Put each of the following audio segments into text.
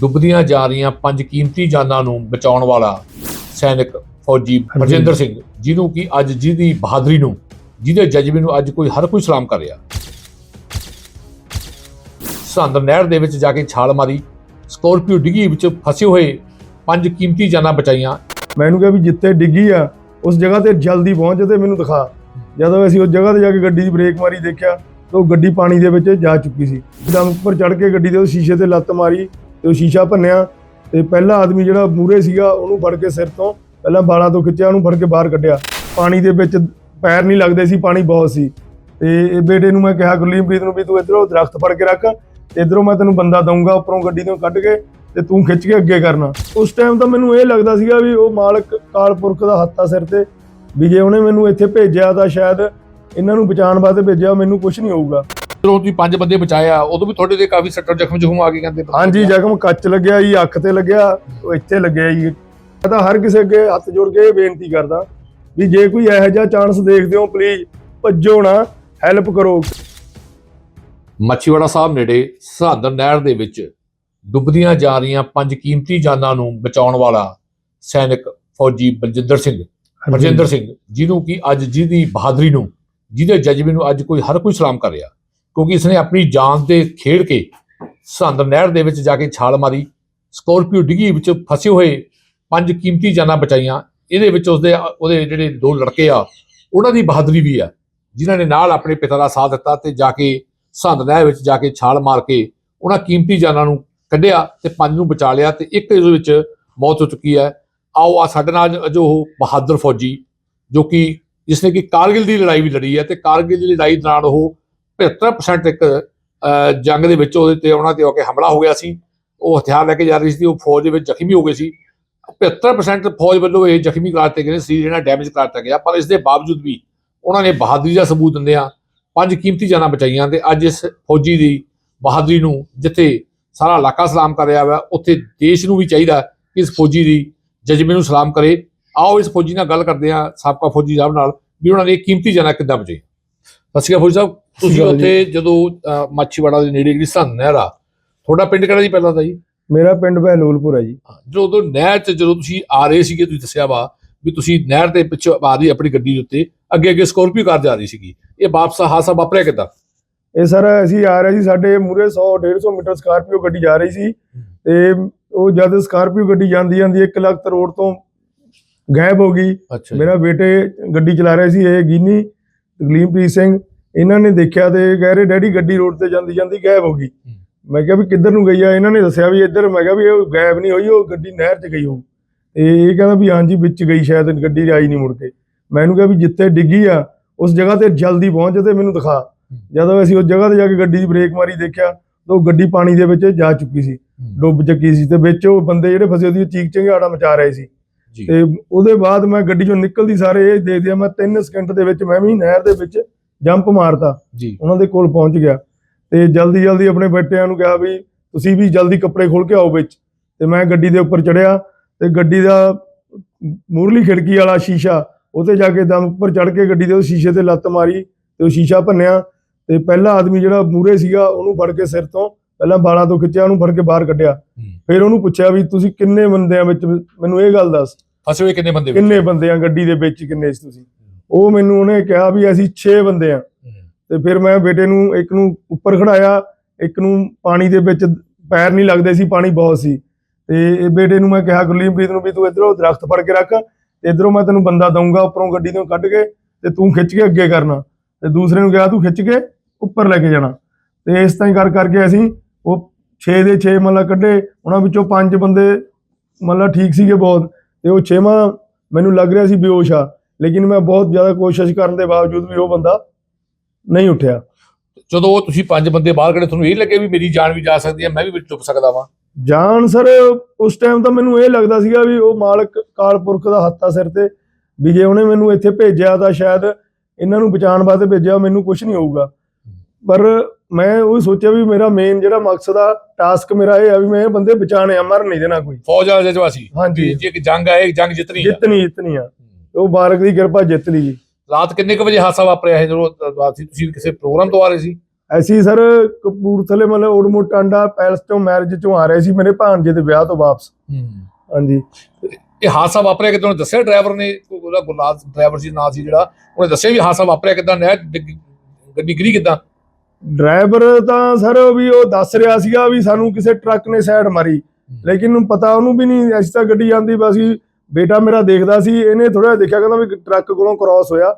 ਡੁੱਬਦੀਆਂ ਜਾ ਰਹੀਆਂ ਪੰਜ ਕੀਮਤੀ ਜਾਨਾਂ ਨੂੰ ਬਚਾਉਣ ਵਾਲਾ ਸੈਨਿਕ ਫੌਜੀ ਬਰਜਿੰਦਰ ਸਿੰਘ ਜਿਹਨੂੰ ਕਿ ਅੱਜ ਜਿਹਦੀ ਬਹਾਦਰੀ ਨੂੰ ਜਿਹਦੇ ਜਜ਼ਬੇ ਨੂੰ ਅੱਜ ਕੋਈ ਹਰ ਕੋਈ ਸਲਾਮ ਕਰ ਰਿਹਾ। ਸਰਹੰਦ ਨਹਿਰ ਦੇ ਵਿੱਚ ਜਾ ਕੇ ਛਾਲ ਮਾਰੀ ਸਕੋਰਪੀਓ ਡਿੱਗੀ ਵਿੱਚ ਫਸੇ ਹੋਏ ਪੰਜ ਕੀਮਤੀ ਜਾਨਾਂ ਬਚਾਈਆਂ। ਮੈਨੂੰ ਕਿਹਾ ਵੀ ਜਿੱਥੇ ਡਿੱਗੀ ਆ ਉਸ ਜਗ੍ਹਾ ਤੇ ਜਲਦੀ ਪਹੁੰਚ ਤੇ ਮੈਨੂੰ ਦਿਖਾ। ਜਦੋਂ ਅਸੀਂ ਉਸ ਜਗ੍ਹਾ ਤੇ ਜਾ ਕੇ ਗੱਡੀ ਦੀ ਬ੍ਰੇਕ ਮਾਰੀ ਦੇਖਿਆ ਤਾਂ ਉਹ ਗੱਡੀ ਪਾਣੀ ਦੇ ਵਿੱਚ ਜਾ ਚੁੱਕੀ ਸੀ। ਜਦੋਂ ਉੱਪਰ ਚੜ ਕੇ ਗੱਡੀ ਦੇ ਉਹ ਸ਼ੀਸ਼ੇ ਤੇ ਲੱਤ ਮਾਰੀ ਤੇ ਉਹ ਸ਼ੀਸ਼ਾ ਭੰਨਿਆ ਤੇ ਪਹਿਲਾ ਆਦਮੀ ਜਿਹੜਾ ਮੂਰੇ ਸੀਗਾ, ਉਹਨੂੰ ਫੜ ਕੇ ਸਿਰ ਤੋਂ ਪਹਿਲਾਂ ਬਾਲਾਂ ਤੋਂ ਖਿੱਚਿਆ, ਉਹਨੂੰ ਫੜ ਕੇ ਬਾਹਰ ਕੱਢਿਆ। ਪਾਣੀ ਦੇ ਵਿੱਚ ਪੈਰ ਨਹੀਂ ਲੱਗਦੇ ਸੀ, ਪਾਣੀ ਬਹੁਤ ਸੀ। ਤੇ ਇਹ ਬੇਟੇ ਨੂੰ ਮੈਂ ਕਿਹਾ, ਗੁਰਲੀਨਪ੍ਰੀਤ ਨੂੰ ਵੀ ਤੂੰ ਇਧਰੋਂ ਦਰਖਤ ਫੜ ਕੇ ਰੱਖ, ਤੇ ਇਧਰੋਂ ਮੈਂ ਤੈਨੂੰ ਬੰਦਾ ਦਊਂਗਾ, ਉੱਪਰੋਂ ਗੱਡੀ ਤੋਂ ਕੱਢ ਕੇ ਤੇ ਤੂੰ ਖਿੱਚ ਕੇ ਅੱਗੇ ਕਰਨਾ। ਉਸ ਟਾਈਮ ਤਾਂ ਮੈਨੂੰ ਇਹ ਲੱਗਦਾ ਸੀਗਾ ਵੀ ਉਹ ਮਾਲਕ ਕਾਲਪੁਰਖ ਦਾ ਹੱਥ ਆ ਸਿਰ ਤੇ, ਵੀ ਜੇ ਉਹਨੇ ਮੈਨੂੰ ਇੱਥੇ ਭੇਜਿਆ ਤਾਂ ਸ਼ਾਇਦ ਇਹਨਾਂ ਨੂੰ ਬਚਾਉਣ ਵਾਸਤੇ ਭੇਜਿਆ, ਮੈਨੂੰ ਕੁਝ ਨਹੀਂ ਹੋਊਗਾ। ਜਦੋਂ ਤੁਸੀਂ ਪੰਜ ਬੰਦੇ ਬਚਾਇਆ ਉਦੋਂ ਵੀ ਤੁਹਾਡੇ ਤੇ ਕਾਫੀ ਸੱਟਾਂ ਜ਼ਖਮ ਜ਼ਖਮ ਆ ਗਏ ਕਹਿੰਦੇ ਹਾਂਜੀ ਜ਼ਖਮ ਕੱਚ ਲੱਗਿਆ ਜੀ ਅੱਖ ਤੇ ਲੱਗਿਆ ਉਹ ਇੱਥੇ ਲੱਗਿਆ ਜੀ। ਮੈਂ ਤਾਂ ਹਰ ਕਿਸੇ ਅੱਗੇ ਹੱਥ ਜੋੜ ਕੇ ਬੇਨਤੀ ਕਰਦਾ ਵੀ ਜੇ ਕੋਈ ਇਹੋ ਜਿਹਾ ਚਾਂਸ ਦੇਖਦੇ ਹੋ ਪਲੀਜ਼ ਭੱਜੋ ਨਾ ਹੈਲਪ ਕਰੋ। ਮੱਛੀਵਾੜਾ ਸਾਹਿਬ ਨੇੜੇ ਸਰਹੰਦ ਨਹਿਰ ਦੇ ਵਿੱਚ ਡੁੱਬਦੀਆਂ ਜਾ ਰਹੀਆਂ ਪੰਜ ਕੀਮਤੀ ਜਾਨਾਂ ਨੂੰ ਬਚਾਉਣ ਵਾਲਾ ਸੈਨਿਕ ਫੌਜੀ ਬਲਜਿੰਦਰ ਸਿੰਘ। ਬਰਜਿੰਦਰ ਸਿੰਘ ਜਿਹਨੂੰ ਕਿ ਅੱਜ ਜਿਹਦੀ ਬਹਾਦਰੀ ਨੂੰ ਜਿਹਦੇ ਜਜ਼ਬੇ ਨੂੰ ਅੱਜ ਕੋਈ ਹਰ ਕੋਈ ਸਲਾਮ ਕਰ ਰਿਹਾ। ਕਿਉਂਕਿ ਇਸਨੇ ਆਪਣੀ ਜਾਨ ਤੇ ਖੇਡ ਕੇ ਸਰਹੰਦ ਨਹਿਰ ਦੇ ਵਿੱਚ ਜਾ ਕੇ ਛਾਲ ਮਾਰੀ। ਸਕੋਰਪੀਓ ਡਿੱਗੀ ਵਿੱਚ ਫਸੇ ਹੋਏ ਪੰਜ ਕੀਮਤੀ ਜਾਨਾਂ ਬਚਾਈਆਂ। ਇਹਦੇ ਵਿੱਚ ਉਸਦੇ, ਉਹਦੇ ਜਿਹੜੇ ਦੋ ਲੜਕੇ ਆ, ਉਹਨਾਂ ਦੀ ਬਹਾਦਰੀ ਵੀ ਆ, ਜਿਨ੍ਹਾਂ ਨੇ ਨਾਲ ਆਪਣੇ ਪਿਤਾ ਦਾ ਸਾਥ ਦਿੱਤਾ ਤੇ ਜਾ ਕੇ ਸਰਹੰਦ ਨਹਿਰ ਵਿੱਚ ਜਾ ਕੇ ਛਾਲ ਮਾਰ ਕੇ ਉਹਨਾਂ ਕੀਮਤੀ ਜਾਨਾਂ ਨੂੰ ਕੱਢਿਆ ਤੇ ਪੰਜ ਨੂੰ ਬਚਾ ਲਿਆ ਤੇ ਇੱਕ ਦੇ ਵਿੱਚ ਮੌਤ ਹੋ ਚੁੱਕੀ ਹੈ। ਆਓ, ਆ ਸਾਡੇ ਨਾਲ ਜੋ ਉਹ ਬਹਾਦਰ ਫੌਜੀ, ਜੋ ਕਿ ਜਿਸਨੇ ਕਿ ਕਾਰਗਿਲ ਦੀ ਲੜਾਈ ਵੀ ਲੜੀ ਹੈ ਤੇ ਕਾਰਗਿਲ ਦੀ ਲੜਾਈ ਦੌਰਾਨ ਉਹ 75% ਇੱਕ ਅਹ, ਜੰਗ ਦੇ ਵਿੱਚ ਉਹਦੇ ਤੇ ਉਹਨਾਂ ਤੇ ਆ ਕੇ ਹਮਲਾ ਹੋ ਗਿਆ ਸੀ। ਉਹ ਹਥਿਆਰ ਲੈ ਕੇ ਜਾ ਰਹੀ ਸੀ ਉਹ ਫੌਜ ਦੇ ਵਿੱਚ ਜ਼ਖਮੀ ਹੋ ਗਏ ਸੀ। 75% ਫੌਜ ਵੱਲੋਂ ਇਹ ਜ਼ਖਮੀ ਕਰਾ ਦਿੱਤੇ ਗਏ ਨੇ ਸਰੀਰ ਇਹਨਾਂ ਡੈਮੇਜ ਕਰਾ ਦਿੱਤਾ ਗਿਆ। ਪਰ ਇਸ ਦੇ ਬਾਵਜੂਦ ਵੀ ਉਹਨਾਂ ਨੇ ਬਹਾਦਰੀ ਦਾ ਸਬੂਤ ਦਿੰਦਿਆਂ ਪੰਜ ਕੀਮਤੀ ਜਾਨਾਂ ਬਚਾਈਆਂ ਤੇ ਅੱਜ ਇਸ ਫੌਜੀ ਦੀ ਬਹਾਦਰੀ ਨੂੰ ਜਿੱਥੇ ਸਾਰਾ ਇਲਾਕਾ ਸਲਾਮ ਕਰ ਰਿਹਾ ਵਾ ਉੱਥੇ ਦੇਸ਼ ਨੂੰ ਵੀ ਚਾਹੀਦਾ ਕਿ ਇਸ ਫੌਜੀ ਦੀ ਜਜ਼ਬੇ ਨੂੰ ਸਲਾਮ ਕਰੇ। ਆਓ ਇਸ ਫੌਜੀ ਨਾਲ ਗੱਲ ਕਰਦੇ ਹਾਂ ਸਾਬਕਾ ਫੌਜੀ ਸਾਹਿਬ ਨਾਲ ਵੀ ਉਹਨਾਂ ਨੇ ਕੀਮਤੀ ਜਾਨਾਂ ਕਿੱਦਾਂ ਬਚਾਈ ਸਤਿ ਸ਼੍ਰੀ ਅਕਾਲ ਫੌਜੀ ਸਾਹਿਬ ਤੁਸੀਂ ਉੱਥੇ ਜਦੋਂ ਮਾਛੀਵਾੜਾ ਦੇ ਨੇੜੇ ਜਿਹੜੀ ਸੰਨ ਨਹਿਰ ਆ ਤੁਹਾਡਾ ਪਿੰਡ ਕਿਹੜਾ ਜੀ ਪਹਿਲਾਂ ਤਾਂ ਜੀ? ਮੇਰਾ ਪਿੰਡ ਬਹਿਲੋਲਪੁਰ ਹੈ ਜੀ। ਜਦੋਂ ਉਦੋਂ ਨਹਿਰ 'ਚ ਜਦੋਂ ਤੁਸੀਂ ਆ ਰਹੇ ਸੀਗੇ ਤੁਸੀਂ ਦੱਸਿਆ ਵਾ ਵੀ ਤੁਸੀਂ ਨਹਿਰ ਦੇ ਪਿੱਛੇ ਆ ਰਹੀ ਆਪਣੀ ਗੱਡੀ ਦੇ ਉੱਤੇ ਅੱਗੇ ਅੱਗੇ ਸਕਾਰਪੀਓ ਕਾਰ ਜਾ ਰਹੀ ਸੀਗੀ। ਇਹ ਵਾਪਸ ਹਾਸਾ ਵਾਪਰਿਆ ਕਿੱਦਾਂ? ਇਹ ਸਰ ਅਸੀਂ ਆ ਰਹੇ ਸੀ ਸਾਡੇ ਮੂਰੇ 100 150 ਮੀਟਰ ਸਕਾਰਪੀਓ ਗੱਡੀ ਜਾ ਰਹੀ ਸੀ ਤੇ ਉਹ ਜਦ ਸਕਾਰਪੀਓ ਗੱਡੀ ਜਾਂਦੀ ਜਾਂਦੀ 1 ਲੱਖ ਰੋਡ ਤੋਂ ਗਾਇਬ ਹੋ ਗਈ। ਮੇਰਾ ਬੇਟੇ ਗੱਡੀ ਚਲਾ ਰਿਹਾ ਸੀ ਇਹ ਗੀਨੀ ਤਕਲੀਮਪ੍ਰੀਤ ਸਿੰਘ ਇਹਨਾਂ ਨੇ ਦੇਖਿਆ ਤੇ ਕਹਿ ਰਹੇ ਡੈਡੀ ਗੱਡੀ ਰੋਡ ਤੇ ਜਾਂਦੀ ਜਾਂਦੀ ਗਾਇਬ ਹੋ ਗਈ। ਮੈਂ ਕਿਹਾ ਵੀ ਕਿੱਧਰ ਨੂੰ ਗਈ ਆ? ਇਹਨਾਂ ਨੇ ਦੱਸਿਆ ਵੀ ਇੱਧਰ ਮੈਂ ਕਿਹਾ ਵੀ ਉਹ ਗਾਇਬ ਨਹੀਂ ਹੋਈ ਉਹ ਗੱਡੀ ਨਹਿਰ 'ਚ ਗਈ ਹੋ ਤੇ ਇਹ ਕਹਿੰਦਾ ਵੀ ਹਾਂਜੀ ਵਿੱਚ ਗਈ ਸ਼ਾਇਦ ਗੱਡੀ ਆਈ ਨਹੀਂ ਮੁੜ ਕੇ। ਮੈਨੂੰ ਕਿਹਾ ਵੀ ਜਿੱਥੇ ਡਿੱਗੀ ਆ ਉਸ ਜਗ੍ਹਾ ਤੇ ਜਲਦੀ ਪਹੁੰਚ ਤੇ ਮੈਨੂੰ ਦਿਖਾ। ਜਦੋਂ ਅਸੀਂ ਉਸ ਜਗ੍ਹਾ ਤੇ ਜਾ ਕੇ ਗੱਡੀ ਦੀ ਬ੍ਰੇਕ ਮਾਰੀ ਦੇਖਿਆ ਤਾਂ ਉਹ ਗੱਡੀ ਪਾਣੀ ਦੇ ਵਿੱਚ ਜਾ ਚੁੱਕੀ ਸੀ। ਡੁੱਬ ਚੁੱਕੀ ਸੀ ਤੇ ਵਿੱਚ ਉਹ ਬੰਦੇ ਜਿਹੜੇ ਫਸੇ ਉਹਦੀ ਚੀਕ ਚੰਗਿਆੜਾ ਮਚਾ ਰਹੇ ਸੀ। ਤੇ ਉਹਦੇ ਬਾਅਦ ਮੈਂ ਗੱਡੀ ਚੋਂ ਨਿਕਲਦੀ ਸਾਰੇ ਇਹ ਦੇ ਦਿਆ ਮੈਂ 3 ਸਕਿੰਟ ਦੇ ਵਿੱਚ ਮੈਂ ਵੀ ਨਹਿਰ ਦੇ ਵਿੱਚ ਜੰਪ ਮਾਰਤਾ। ਜੀ। ਉਹਨਾਂ ਦੇ ਕੋਲ ਪਹੁੰਚ ਗਿਆ ਤੇ ਜਲਦੀ ਜਲਦੀ ਆਪਣੇ ਬੱਚਿਆਂ ਨੂੰ ਕਿਹਾ ਵੀ ਤੁਸੀਂ ਵੀ ਜਲਦੀ ਕੱਪੜੇ ਖੋਲ ਕੇ ਆਓ ਵਿੱਚ। ਤੇ ਮੈਂ ਗੱਡੀ ਦੇ ਉੱਪਰ ਚੜਿਆ ਤੇ ਗੱਡੀ ਦਾ ਮੂਰਲੀ ਖਿੜਕੀ ਵਾਲਾ ਸ਼ੀਸ਼ਾ ਉਹਤੇ ਜਾ ਕੇ ਦਮ ਉੱਪਰ ਚੜ ਕੇ ਗੱਡੀ ਦੇ ਉਹ ਸ਼ੀਸ਼ੇ ਤੇ ਲੱਤ ਮਾਰੀ ਤੇ ਉਹ ਸ਼ੀਸ਼ਾ ਭੰਨਿਆ ਤੇ ਪਹਿਲਾ ਆਦਮੀ ਜਿਹੜਾ ਮੂਰੇ ਸੀਗਾ ਉਹਨੂੰ ਫੜ ਕੇ ਸਿਰ ਤੋਂ ਪਹਿਲਾਂ ਬਾਲਾਂ ਤੋਂ ਖਿੱਚਿਆ ਉਹਨੂੰ ਫੜ ਕੇ ਬਾਹਰ ਕੱਢਿਆ। ਫਿਰ ਉਹਨੂੰ ਪੁੱਛਿਆ ਵੀ ਤੁਸੀਂ ਕਿੰਨੇ ਬੰਦਿਆਂ ਵਿੱਚ ਮੈਨੂੰ ਇਹ ਗੱਲ ਦੱਸ। ਫਸੇ ਹੋਏ ਕਿੰਨੇ ਬੰਦੇ? ਕਿੰਨੇ ਬੰਦੇ ਆ ਗੱਡੀ ਦੇ ਵਿੱਚ ਕਿੰਨੇ ਸੀ ਤੁਸੀਂ? ਉਹ ਮੈਨੂੰ ਉਹਨੇ ਕਿਹਾ ਵੀ ਅਸੀਂ 6 ਬੰਦੇ ਆ। ਤੇ ਫਿਰ ਮੈਂ ਬੇਟੇ ਨੂੰ ਇੱਕ ਨੂੰ ਉੱਪਰ ਖੜਾਇਆ, ਇੱਕ ਨੂੰ ਪਾਣੀ ਦੇ ਵਿੱਚ ਪੈਰ ਨਹੀਂ ਲੱਗਦੇ ਸੀ, ਪਾਣੀ ਬਹੁਤ ਸੀ। ਤੇ ਬੇਟੇ ਨੂੰ ਮੈਂ ਕਿਹਾ, ਗੁਰਲੀਨਪ੍ਰੀਤ ਨੂੰ ਵੀ ਤੂੰ ਇਧਰੋਂ ਦਰਖਤ ਫੜ ਕੇ ਰੱਖ, ਤੇ ਇਧਰੋਂ ਮੈਂ ਤੈਨੂੰ ਬੰਦਾ ਦਊਂਗਾ, ਉੱਪਰੋਂ ਗੱਡੀ ਤੋਂ ਕੱਢ ਕੇ ਤੇ ਤੂੰ ਖਿੱਚ ਕੇ ਅੱਗੇ ਕਰਨਾ। ਤੇ ਦੂਸਰੇ ਨੂੰ ਕਿਹਾ, ਤੂੰ ਖਿੱਚ ਕੇ ਉੱਪਰ ਲੈ ਕੇ ਜਾਣਾ। ਤੇ ਇਸ ਤਰ੍ਹਾਂ ਹੀ ਕਰ ਕਰਕੇ ਅਸੀਂ ਉਹ 6 ਦੇ 6 ਮਤਲਬ ਕੱਢੇ। ਉਹਨਾਂ ਵਿੱਚੋਂ ਪੰਜ ਬੰਦੇ ਮਤਲਬ ਠੀਕ ਸੀਗੇ ਬਹੁਤ। ਤੇ ਉਹ ਛੇਵਾਂ ਮੈਨੂੰ ਲੱਗ ਰਿਹਾ ਸੀ ਬੇਹੋਸ਼ ਆ। ਲੇਕਿਨ ਮੈਂ ਬਹੁਤ ਜ਼ਿਆਦਾ ਕੋਸ਼ਿਸ਼ ਕਰਨ ਦੇ ਬਾਵਜੂਦ ਵੀ ਉਹ ਬੰਦਾ ਨਹੀਂ ਉੱਠਿਆ। ਜਦੋਂ ਉਹ ਤੁਸੀਂ ਪੰਜ ਬੰਦੇ ਬਾਹਰ ਖੜੇ ਤੁਹਾਨੂੰ ਇਹ ਲੱਗੇ ਵੀ ਮੇਰੀ ਜਾਨ ਵੀ ਜਾ ਸਕਦੀ ਹੈ ਮੈਂ ਵੀ ਵਿੱਚ ਡੁੱਬ ਸਕਦਾ ਵਾਂ। ਜਾਨ ਸਰ ਉਸ ਟਾਈਮ ਤਾਂ ਮੈਨੂੰ ਇਹ ਲੱਗਦਾ ਸੀਗਾ ਵੀ ਉਹ ਮਾਲਕ ਕਾਲਪੁਰਖ ਦਾ ਹੱਥ ਆ ਸਿਰ ਤੇ ਵੀ ਜੇ ਉਹਨੇ ਮੈਨੂੰ ਇੱਥੇ ਭੇਜਿਆ ਤਾਂ ਸ਼ਾਇਦ ਇਹਨਾਂ ਨੂੰ ਬਚਾਉਣ ਵਾਸਤੇ ਭੇਜਿਆ ਮੈਨੂੰ ਕੁਝ ਨਹੀਂ ਹੋਊਗਾ। ਪਰ ਮੈਂ ਉਹ ਸੋਚਿਆ ਵੀ ਮੇਰਾ ਮੇਨ ਜਿਹੜਾ ਮਕਸਦ ਆ ਟਾਸਕ ਮੇਰਾ ਇਹ ਆ ਵੀ ਮੈਂ ਇਹ ਬੰਦੇ ਬਚਾਣੇ ਆ ਮਰ ਨਹੀਂ ਦੇਣਾ ਕੋਈ। ਫੌਜ ਵਾਲਾ ਜਜ਼ਬਾ ਸੀ। ਹਾਂਜੀ। ਜੇ ਇੱਕ ਜੰਗ ਆਏ ਜੰਗ ਜਿੱਤਣੀ ਆ। ਜਿੱਤਨੀ ਜਿੱਤਨੀ ਆ। ਉਹ ਬਾਰਕ ਦੀ ਕਿਰਪਾ ਜਿੱਤ ਲਈ ਜੀ। ਰਾਤ ਕਿੰਨੇ ਕੁ ਵਜੇ ਹਾਦਸਾ ਵਾਪਰਿਆ ਹੈ ਜਦੋਂ ਰਾਤ ਸੀ ਤੁਸੀਂ ਕਿਸੇ ਪ੍ਰੋਗਰਾਮ ਤੋਂ ਆ ਰਹੇ ਸੀ? ਅਸੀਂ ਸਰ ਕਪੂਰਥਲੇ ਮਤਲਬ ਉੜਮੁੜ ਟਾਂਡਾ ਪੈਲਸ ਤੋਂ ਮੈਰਿਜ ਚੋਂ ਆ ਰਹੇ ਸੀ ਮੇਰੇ ਭਾਣਜੇ ਦੇ ਵਿਆਹ ਤੋਂ ਵਾਪਸ। ਹਾਂਜੀ। ਇਹ ਹਾਦਸਾ ਵਾਪਰਿਆ ਕਿਦਾਂ? ਦੱਸਿਆ ਡਰਾਈਵਰ ਨੇ ਉਹਦਾ ਗੁਰਨਾਥ ਡਰਾਈਵਰ ਸੀ ਨਾਂ ਸੀ ਜਿਹੜਾ। ਉਹਨੇ ਦੱਸਿਆ ਵੀ ਹਾਦਸਾ ਵਾਪਰਿਆ ਕਿਦਾਂ? ਡਿੱਗ- ਗੱਡੀ ਗਿਰੀ ਕਿਦਾਂ? ਡਰਾਈਵਰ ਤਾਂ ਸਰ ਵੀ ਉਹ ਦੱਸ ਰਿਹਾ ਸੀਗਾ ਵੀ ਸਾਨੂੰ ਕਿਸੇ ਟਰੱਕ ਨੇ ਸਾਈਡ ਮਾਰੀ। ਲੇਕਿਨ ਪਤਾ ਉਹਨੂੰ ਵੀ ਨਹੀਂ ਅਸੀਂ ਤਾਂ ਗੱਡੀ ਜਾਂਦੀ ਬਸ ਹੀ ਬੇਟਾ ਮੇਰਾ ਦੇਖਦਾ ਸੀ ਇਹਨੇ ਥੋੜਾ ਦੇਖਿਆ ਕਹਿੰਦਾ ਵੀ ਟਰੱਕ ਕੋਲੋਂ ਕ੍ਰਾਸ ਹੋਇਆ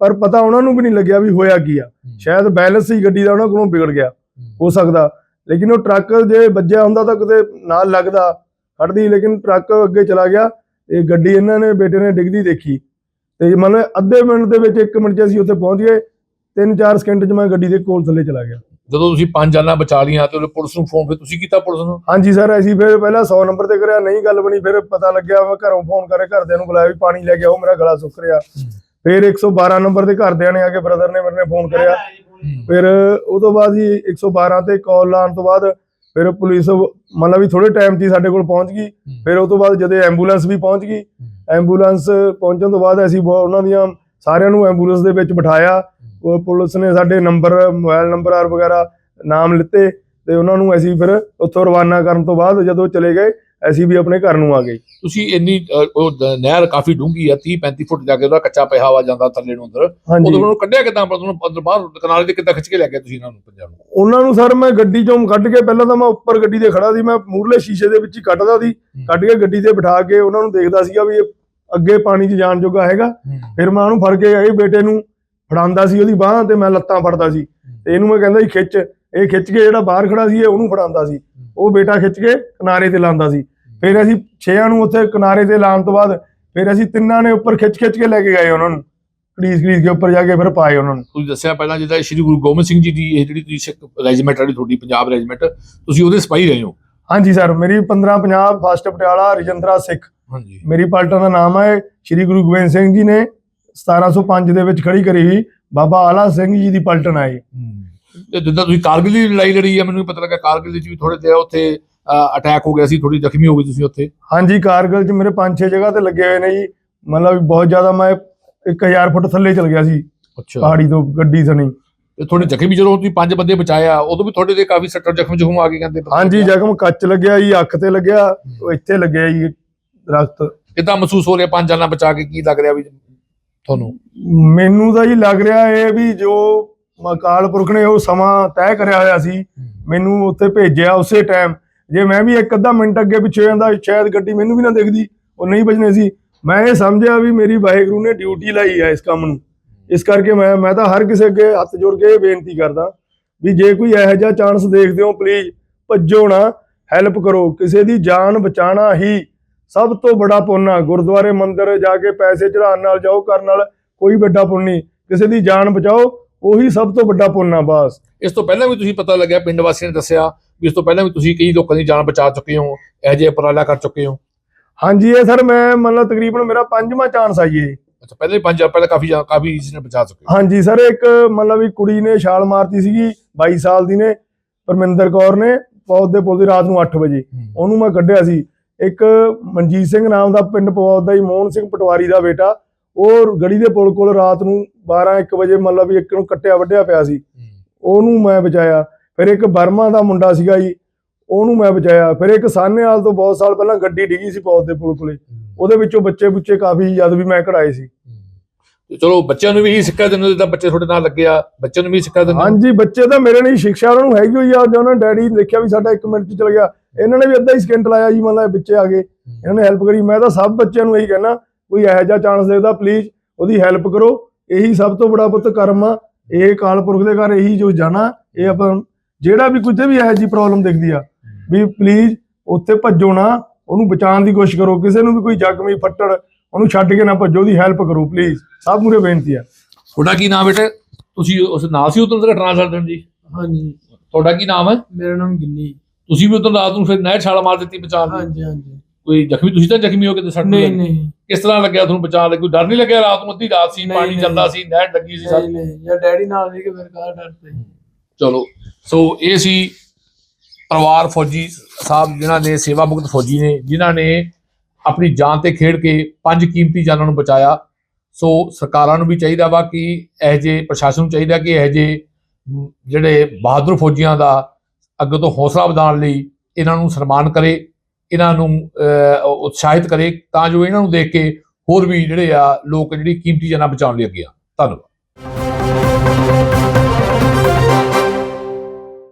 ਪਰ ਪਤਾ ਉਹਨਾਂ ਨੂੰ ਵੀ ਨਹੀਂ ਲੱਗਿਆ ਵੀ ਹੋਇਆ ਕੀ ਆ। ਸ਼ਾਇਦ ਬੈਲੈਂਸ ਹੀ ਗੱਡੀ ਦਾ ਉਹਨਾਂ ਕੋਲੋਂ ਵਿਗੜ ਗਿਆ ਹੋ। ਸਕਦਾ। ਲੇਕਿਨ ਉਹ ਟਰੱਕ ਜੇ ਵੱਜਿਆ ਹੁੰਦਾ ਤਾਂ ਕਿਤੇ ਨਾਲ ਲੱਗਦਾ ਖੜਦੀ ਲੇਕਿਨ ਟਰੱਕ ਅੱਗੇ ਚਲਾ ਗਿਆ ਇਹ ਗੱਡੀ ਇਹਨਾਂ ਨੇ ਬੇਟੇ ਨੇ ਡਿੱਗਦੀ ਦੇਖੀ। ਤੇ ਮਤਲਬ ਅੱਧੇ ਮਿੰਟ ਦੇ ਵਿੱਚ 1 ਮਿੰਟ 'ਚ ਅਸੀਂ ਉੱਥੇ ਪਹੁੰਚ ਗਏ 3-4 ਸਕਿੰਟ 'ਚ ਮੈਂ ਗੱਡੀ ਦੇ ਕੋਲ ਥੱਲੇ ਚਲਾ ਗਿਆ। ਜਦੋਂ ਤੁਸੀਂ ਪੰਜ ਜਾਨਾਂ ਬਚਾ ਲੀਆਂ ਤੇ ਉਹਨੇ ਪੁਲਿਸ ਨੂੰ ਫੋਨ ਫਿਰ ਤੁਸੀਂ ਕੀਤਾ ਪੁਲਿਸ ਨੂੰ? ਹਾਂਜੀ ਸਰ ਅਸੀਂ ਫਿਰ ਪਹਿਲਾਂ 100 ਨੰਬਰ ਤੇ ਕਰਿਆ ਨਹੀਂ ਗੱਲ ਬਣੀ ਫਿਰ ਪਤਾ ਲੱਗਿਆ ਮੈਂ ਘਰੋਂ ਫੋਨ ਕਰੇ ਘਰਦਿਆਂ ਨੂੰ ਬੁਲਾਇਆ ਵੀ ਪਾਣੀ ਲੈ ਕੇ ਆਓ ਮੇਰਾ ਗਲਾ ਸੁੱਕ ਰਿਹਾ। ਫਿਰ 112 ਨੰਬਰ ਤੇ ਘਰਦਿਆਂ ਨੇ ਆ ਕੇ ਬ੍ਰਦਰ ਨੇ ਮੇਰੇ ਨੇ ਫੋਨ ਕਰਿਆ। ਫਿਰ ਉਹ ਤੋਂ ਬਾਅਦ ਜੀ 112 ਤੇ ਕਾਲ ਲਾਉਣ ਤੋਂ ਬਾਅਦ ਫਿਰ ਪੁਲਿਸ ਮਤਲਬ ਵੀ ਥੋੜੇ ਟਾਈਮ 'ਚ ਸਾਡੇ ਕੋਲ ਪਹੁੰਚ ਗਈ। ਫਿਰ ਉਹ ਤੋਂ ਬਾਅਦ ਜਦੋਂ ਐਂਬੂਲੈਂਸ ਵੀ ਪਹੁੰਚ ਗਈ ਐਂਬੂਲੈਂਸ ਪਹੁੰਚਣ ਤੋਂ ਬਾਅਦ ਅਸੀਂ ਉਹਨਾਂ ਦੀਆਂ ਸਾਰਿਆਂ ਨੂੰ ਐਂਬੂਲੈਂਸ ਦੇ ਵਿੱਚ ਬਿਠਾਇਆ। ਉਹ ਪੁਲਿਸ ਨੇ ਸਾਡੇ ਨੰਬਰ ਮੋਬਾਈਲ ਨੰਬਰ ਆਰ ਵਗੈਰਾ ਨਾਮ ਲਿੱਤੇ ਤੇ ਉਹਨਾਂ ਨੂੰ ਅਸੀਂ ਫਿਰ ਉੱਥੋਂ ਰਵਾਨਾ ਕਰਨ ਤੋਂ ਬਾਅਦ ਜਦੋਂ ਚਲੇ ਗਏ ਅਸੀਂ ਵੀ ਆਪਣੇ ਘਰ ਨੂੰ ਆ ਗਏ। ਤੁਸੀਂ ਇੰਨੀ ਉਹ ਨਹਿਰ ਕਾਫੀ ਡੂੰਘੀ ਆ 30 35 ਫੁੱਟ ਜਾ ਕੇ ਉਹਦਾ ਕੱਚਾ ਪਿਆ ਹਵਾ ਜਾਂਦਾ ਥੱਲੇ ਨੂੰ ਅੰਦਰ। ਉਦੋਂ ਉਹਨੂੰ ਕੱਢਿਆ ਕਿਦਾਂ? ਪਰ ਉਹਨੂੰ ਅੰਦਰ ਬਾਹਰ ਕਨਾਲੇ ਤੇ ਕਿੱਦਾਂ ਖਿੱਚ ਕੇ ਲੈ ਗਏ ਤੁਸੀਂ ਇਹਨਾਂ ਨੂੰ ਪੰਜਾਬ ਨੂੰ? ਉਹਨਾਂ ਨੂੰ ਸਰ ਮੈਂ ਗੱਡੀ ਚੋਂ ਕੱਢ ਕੇ ਪਹਿਲਾਂ ਤਾਂ ਮੈਂ ਉੱਪਰ ਗੱਡੀ ਦੇ ਖੜਾ ਸੀ ਮੈਂ ਮੂਰਲੇ ਸ਼ੀਸ਼ੇ ਦੇ ਵਿੱਚ ਹੀ ਕੱਢਦਾ ਸੀ। ਕੱਢ ਕੇ ਗੱਡੀ ਤੇ ਬਿਠਾ ਕੇ ਉਹਨਾਂ ਨੂੰ ਦੇਖਦਾ ਸੀਗਾ ਵੀ ਅੱਗੇ ਪਾਣੀ 'ਚ ਜਾਣ ਜੋਗਾ ਹੈਗਾ। ਫਿਰ ਮੈਂ ਉਹਨੂੰ ਫੜ ਕੇ ਇਹ ਬੇਟੇ ਨੂੰ ਫੜਾਉਂਦਾ ਸੀ ਉਹਦੀ ਬਾਹਾਂ ਤੇ ਮੈਂ ਲੱਤਾਂ ਫੜਦਾ ਸੀ। ਤੇ ਇਹਨੂੰ ਮੈਂ ਕਹਿੰਦਾ ਸੀ ਖਿੱਚ। ਇਹ ਖਿੱਚ ਕੇ ਜਿਹੜਾ ਬਾਹਰ ਖੜਾ ਸੀ ਇਹ ਉਹਨੂੰ ਫੜਾਉਂਦਾ ਸੀ। ਉਹ ਬੇਟਾ ਖਿੱਚ ਕੇ ਕਿਨਾਰੇ ਤੇ ਲਾਉਂਦਾ ਸੀ। ਫਿਰ ਅਸੀਂ ਛੇਆਂ ਨੂੰ ਉੱਥੇ ਕਿਨਾਰੇ ਤੇ ਲਾਉਣ ਤੋਂ ਬਾਅਦ ਫਿਰ ਅਸੀਂ ਤਿੰਨਾਂ ਨੇ ਉੱਪਰ ਖਿੱਚ ਖਿੱਚ ਕੇ ਲੈ ਕੇ ਗਏ ਉਹਨਾਂ ਨੂੰ। ਘੜੀਸ ਘੜੀਸ ਕੇ ਉੱਪਰ ਜਾ ਕੇ ਫਿਰ ਪਾਏ ਉਹਨਾਂ ਨੂੰ। ਤੁਸੀਂ ਦੱਸਿਆ ਪਹਿਲਾਂ ਜਿੱਦਾਂ ਸ਼੍ਰੀ ਗੁਰੂ ਗੋਬਿੰਦ ਸਿੰਘ ਜੀ ਦੀ ਇਹ ਜਿਹੜੀ ਤੁਸੀਂ ਸਿੱਖ ਰੈਜੀਮੈਂਟ ਵਾਲੀ ਤੁਹਾਡੀ ਪੰਜਾਬ ਰੈਜੀਮੈਂਟ ਤੁਸੀਂ ਉਹਦੇ ਸਿਪਾਹੀ ਰਹੇ ਹੋ? ਹਾਂਜੀ ਸਰ ਮੇਰੀ 15 ਪੰਜਾਬ ਫਸਟ ਪਟਿਆਲਾ ਰਜਿੰਦਰਾ ਸਿੱਖ। ਹਾਂਜੀ। ਮੇਰੀ ਪਲਟਨ ਦਾ ਨਾਮ ਹੈ ਸ਼੍ਰੀ ਗੁਰੂ ਗੋਬਿੰਦ ਸਿੰਘ ਜੀ ਨੇ 1705 ਦੇ ਵਿੱਚ ਖੜੀ ਕਰੀ ਹੋਈ ਬਾਬਾ ਆਲਾ ਸਿੰਘ ਜੀ ਦੀ ਪਲਟਨ ਆਈ ਤੇ ਜਿੱਦਾਂ ਤੁਸੀਂ ਕਾਰਗਿਲ ਦੀ ਲੜਾਈ ਲੜੀ ਆ ਮੈਨੂੰ ਪਤਾ ਲੱਗਾ ਕਾਰਗਿਲ ਵਿੱਚ ਵੀ ਥੋੜੇ ਜਿਹਾ ਉੱਥੇ ਅਟੈਕ ਹੋ ਗਿਆ ਸੀ ਥੋੜੀ ਜ਼ਖਮੀ ਹੋ ਗਏ ਤੁਸੀਂ ਉੱਥੇ। ਹਾਂਜੀ ਕਾਰਗਿਲ 'ਚ ਮੇਰੇ 5-6 ਜਗ੍ਹਾ ਤੇ ਲੱਗੇ ਹੋਏ ਨੇ ਜੀ। ਮਤਲਬ ਬਹੁਤ ਜ਼ਿਆਦਾ ਮੈਂ 1000 ਫੁੱਟ ਥੱਲੇ ਚਲ ਗਿਆ ਸੀ ਅੱਛਾ। ਪਹਾੜੀ ਤੋਂ ਗੱਡੀ ਸਣੀ। ਤੇ ਥੋੜੇ ਜ਼ਖਮੀ ਜਦੋਂ ਤੁਸੀਂ ਪੰਜ ਬੰਦੇ ਬਚਾਇਆ ਉਦੋਂ ਵੀ ਤੁਹਾਡੇ ਤੇ ਕਾਫੀ ਸੱਟਾਂ ਜ਼ਖਮ ਜ਼ਖਮ ਆ ਗਏ ਕਹਿੰਦੇ ਹਾਂਜੀ ਜ਼ਖਮ ਕੱਚ ਲੱਗਿਆ ਜੀ ਅੱਖ ਤੇ ਲੱਗਿਆ ਉਹ ਇੱਥੇ ਲੱਗਿਆ ਜੀ ਦਰਖਤ। ਕਿੱਦਾਂ ਮਹਿਸੂਸ ਹੋ ਰਿਹਾ ਪੰਜ ਜਾਨਾਂ ਬਚਾ ਕੇ ਕੀ ਲੱਗ ਰਿਹਾ ਵੀ ਤੁਹਾਨੂੰ? ਮੈਨੂੰ ਤਾਂ ਜੀ ਲੱਗ ਰਿਹਾ ਇਹ ਵੀ ਜੋ ਅਕਾਲ ਪੁਰਖ ਨੇ ਉਹ ਸਮਾਂ ਤੈਅ ਕਰਿਆ ਹੋਇਆ ਸੀ ਮੈਨੂੰ ਉੱਥੇ ਭੇਜਿਆ ਉਸੇ ਟਾਈਮ ਜੇ ਮੈਂ ਵੀ ਇੱਕ ਅੱਧਾ ਮਿੰਟ ਅੱਗੇ ਪਿੱਛੇ ਜਾਂਦਾ ਸ਼ਾਇਦ ਗੱਡੀ ਮੈਨੂੰ ਵੀ ਨਾ ਦਿਖਦੀ ਉਹ ਨਹੀਂ ਬਚਨੇ ਸੀ। ਮੈਂ ਇਹ ਸਮਝਿਆ ਵੀ ਮੇਰੀ ਵਾਹਿਗੁਰੂ ਨੇ ਡਿਊਟੀ ਲਾਈ ਹੈ ਇਸ ਕੰਮ ਨੂੰ। ਇਸ ਕਰਕੇ ਮੈਂ ਮੈਂ ਤਾਂ ਹਰ ਕਿਸੇ ਅੱਗੇ ਹੱਥ ਜੋੜ ਕੇ ਬੇਨਤੀ ਕਰਦਾ ਵੀ ਜੇ ਕੋਈ ਇਹੋ ਜਿਹਾ ਚਾਂਸ ਦੇਖਦੇ ਹੋ ਪਲੀਜ਼ ਭੱਜੋ ਨਾ। ਹੈਲਪ ਕਰੋ। ਕਿਸੇ ਦੀ ਜਾਨ ਬਚਾਉਣਾ ਹੀ ਸਭ ਤੋਂ ਬੜਾ ਪੁੰਨ ਆ। ਗੁਰਦੁਆਰੇ ਮੰਦਿਰ ਜਾ ਕੇ ਪੈਸੇ ਚੜਾਉਣ ਨਾਲ ਜਾਓ ਕਰਨ ਨਾਲ ਕੋਈ ਵੱਡਾ ਪੁੰਨ ਨਹੀਂ। ਕਿਸੇ ਦੀ ਜਾਨ ਬਚਾਓ ਉਹੀ ਸਭ ਤੋਂ ਵੱਡਾ ਪੁੰਨ ਆ ਬਸ। ਇਸ ਤੋਂ ਪਹਿਲਾਂ ਵੀ ਤੁਸੀਂ ਪਤਾ ਲੱਗਿਆ ਪਿੰਡ ਵਾਸੀਆਂ ਨੇ ਦੱਸਿਆ ਵੀ ਇਸ ਤੋਂ ਪਹਿਲਾਂ ਵੀ ਤੁਸੀਂ ਕਈ ਲੋਕਾਂ ਦੀ ਜਾਨ ਬਚਾ ਚੁੱਕੇ ਹੋ ਇਹੋ ਜਿਹੇ ਉਪਰਾਲਾ ਕਰ ਚੁੱਕੇ ਹੋ। ਹਾਂਜੀ ਇਹ ਸਰ ਮੈਂ ਮਤਲਬ ਤਕਰੀਬਨ ਮੇਰਾ ਪੰਜਵਾਂ ਚਾਂਸ ਆ ਜੀ ਅੱਛਾ ਪਹਿਲੇ ਵੀ ਪੰਜ ਪਹਿਲਾਂ ਕਾਫੀ ਜਾ- ਕਾਫੀ ਇਸ ਨੇ ਬਚਾ ਚੁੱਕੇ। ਹਾਂਜੀ ਸਰ ਇੱਕ ਮਤਲਬ ਵੀ ਕੁੜੀ ਨੇ ਛਾਲ ਮਾਰਤੀ ਸੀਗੀ 22 ਸਾਲ ਦੀ ਨੇ ਪਰਮਿੰਦਰ ਕੌਰ ਨੇ ਪੌਦ ਦੇ ਪੁੱਲ ਦੀ ਰਾਤ ਨੂੰ 8 ਵਜੇ। ਉਹਨੂੰ ਮੈਂ ਕੱਢਿਆ ਸੀ। ਇੱਕ ਮਨਜੀਤ ਸਿੰਘ ਨਾਮ ਦਾ ਪਿੰਡ ਪੌਦ ਦਾ ਹੀ ਮੋਹਨ ਸਿੰਘ ਪਟਵਾਰੀ ਦਾ ਬੇਟਾ। ਉਹ ਗੜੀ ਦੇ ਪੁਲ ਕੋਲ ਰਾਤ ਨੂੰ 12 1 ਵਜੇ ਮਤਲਬ ਵੀ ਇੱਕ ਨੂੰ ਕੱਟਿਆ ਵੱਢਿਆ ਪਿਆ ਸੀ। ਉਹਨੂੰ ਮੈਂ ਬਚਾਇਆ। ਫਿਰ ਇੱਕ ਬਰਮਾ ਦਾ ਮੁੰਡਾ ਸੀਗਾ ਜੀ ਉਹਨੂੰ ਮੈਂ ਬਚਾਇਆ। ਫਿਰ ਇੱਕ ਸਾਹਨੇਵਾਲ ਤੋਂ ਬਹੁਤ ਸਾਲ ਪਹਿਲਾਂ ਗੱਡੀ ਡਿੱਗੀ ਸੀ ਪੌਦ ਦੇ ਪੁਲ ਕੋਲੇ। ਉਹਦੇ ਵਿੱਚੋਂ ਬੱਚੇ ਬੁੱਚੇ ਕਾਫੀ ਜਦ ਵੀ ਮੈਂ ਕਢਾਏ ਸੀ। ਚਲੋ ਬੱਚਿਆਂ ਨੂੰ ਵੀ ਇਹੀ ਸਿੱਖਿਆ ਦਿੰਦੇ ਹੋ ਬੱਚੇ ਤੁਹਾਡੇ ਨਾਲ ਲੱਗੇ ਬੱਚਿਆਂ ਨੂੰ ਵੀ ਸਿੱਖਿਆ ਦਿੰਦੇ ਹਾਂਜੀ, ਬੱਚੇ ਤਾਂ ਮੇਰੇ ਨਹੀਂ ਸਿੱਖਿਆ ਉਹਨਾਂ ਨੂੰ ਹੈਗੀ ਹੋਈ ਆ ਜਦੋਂ ਉਹਨਾਂ ਡੈਡੀ ਦੇਖਿਆ ਵੀ ਸਾਡਾ 1 ਮਿੰਟ ਚ ਚਲ ਗਿਆ। ਇਹਨਾਂ ਨੇ ਵੀ ਅੱਧਾ ਹੀ ਸਕਿੰਟ ਲਾਇਆ ਜੀ, ਮਤਲਬ ਬੱਚੇ ਆ ਗਏ। ਇਹਨਾਂ ਨੇ ਹੈਲਪ ਕਰੀ। ਮੈਂ ਤਾਂ ਸਭ ਬੱਚਿਆਂ ਨੂੰ ਇਹੀ ਕਹਿਣਾ ਕੋਈ ਇਹੋ ਜਿਹਾ ਚਾਂਸ ਦੇਖਦਾ ਪਲੀਜ਼ ਉਹਦੀ ਹੈਲਪ ਕਰੋ। ਇਹੀ ਸਭ ਤੋਂ ਬੜਾ ਪੁੱਤ ਕਰਮ ਆ। ਇਹ ਕਾਲਪੁਰਖ ਦੇ ਘਰ ਇਹੀ ਜੋ ਜਾਣਾ, ਇਹ ਆਪਾਂ ਜਿਹੜਾ ਵੀ ਕੁਝ ਵੀ ਇਹੋ ਜੀ ਪ੍ਰੋਬਲਮ ਦਿਖਦੀ ਆ, ਵੀ ਪਲੀਜ਼ ਉੱਥੇ ਭੱਜੋ ਨਾ, ਉਹਨੂੰ ਬਚਾਉਣ ਦੀ ਕੋਸ਼ਿਸ਼ ਕਰੋ। ਕਿਸੇ ਨੂੰ ਵੀ ਕੋਈ ਜ਼ਖਮੀ, ਫੱਟੜ ਉਹਨੂੰ ਛੱਡ ਕੇ ਨਾ ਭੱਜੋ ਉਹਦੀ ਹੈਲਪ ਕਰੋ ਪਲੀਜ਼ ਸਭ ਮੂਰੇ ਬੇਨਤੀ ਆ। ਤੁਹਾਡਾ ਕੀ ਨਾਮ ਬੇਟੇ? ਤੁਸੀਂ ਉਸ ਨਾਲ ਸੀ ਉਦੋਂ ਤੱਕ ਟ੍ਰਾਂਸਲਟੈਂਟ ਜੀ? ਹਾਂਜੀ। ਤੁਹਾਡਾ ਕੀ ਨਾਮ ਹੈ? ਮੇਰਾ ਨਾਮ ਗਿੰਨੀ। ਤੁਸੀਂ ਵੀ ਉਦੋਂ ਰਾਤ ਨੂੰ ਫਿਰ ਨਹਿਰ ਛਾਲ ਮਾਰ ਦਿੱਤੀ ਬਚਾਉਣ ਦੀ ਹਾਂਜੀ ਹਾਂਜੀ। ਕੋਈ ਜ਼ਖਮੀ ਤੁਸੀਂ ਤਾਂ ਜ਼ਖਮੀ ਹੋ ਕੇ ਤੇ ਸੱਟ ਨਹੀਂ? ਨਹੀਂ। ਕਿਸ ਤਰ੍ਹਾਂ ਲੱਗਿਆ ਤੁਹਾਨੂੰ ਬਚਾਉਣ ਲਈ? ਕੋਈ ਡਰ ਨਹੀਂ ਲੱਗਿਆ ਰਾਤ ਨੂੰ? ਅੱਧੀ ਰਾਤ ਸੀ ਪਾਣੀ। ਚੱਲਦਾ ਸੀ ਨਹਿਰ ਲੱਗੀ ਸੀ ਸਾਰੀ ਨਹੀਂ ਯਾ ਡੈਡੀ ਨਾਲ ਨਹੀਂ ਕਿ ਮੇਰੇ ਘਰ ਡਰਦੇ ਚਲੋ। ਸੋ ਇਹ ਸੀ ਪਰਿਵਾਰ ਫੌਜੀ ਸਾਹਿਬ ਜਿਨ੍ਹਾਂ ਨੇ ਸੇਵਾ ਮੁਕਤ ਫੌਜੀ ਨੇ ਜਿਨ੍ਹਾਂ ਨੇ ਆਪਣੀ ਜਾਨ ਤੇ ਖੇਡ ਕੇ ਪੰਜ ਕੀਮਤੀ ਜਾਨਾਂ ਨੂੰ ਬਚਾਇਆ। ਸੋ ਸਰਕਾਰਾਂ ਨੂੰ ਵੀ ਚਾਹੀਦਾ ਵਾ ਕਿ ਇਹ ਜੇ ਪ੍ਰਸ਼ਾਸਨ ਨੂੰ ਚਾਹੀਦਾ ਕਿ ਇਹ ਜੇ ਜਿਹੜੇ ਬਹਾਦਰ ਫੌਜੀਆਂ ਦਾ ਅੱਗੇ ਤੋਂ ਹੌਸਲਾ ਵਧਾਉਣ ਲਈ ਇਹਨਾਂ ਨੂੰ ਸਨਮਾਨ ਕਰੇ, ਇਹਨਾਂ ਨੂੰ ਉਤਸ਼ਾਹਿਤ ਕਰੇ, ਤਾਂ ਜੋ ਇਹਨਾਂ ਨੂੰ ਦੇਖ ਕੇ ਹੋਰ ਵੀ ਜਿਹੜੇ ਆ ਲੋਕ ਜਿਹੜੀ ਕੀਮਤੀ ਜਾਨਾਂ ਬਚਾਉਣ ਲਈ ਅੱਗੇ ਆ। ਧੰਨਵਾਦ।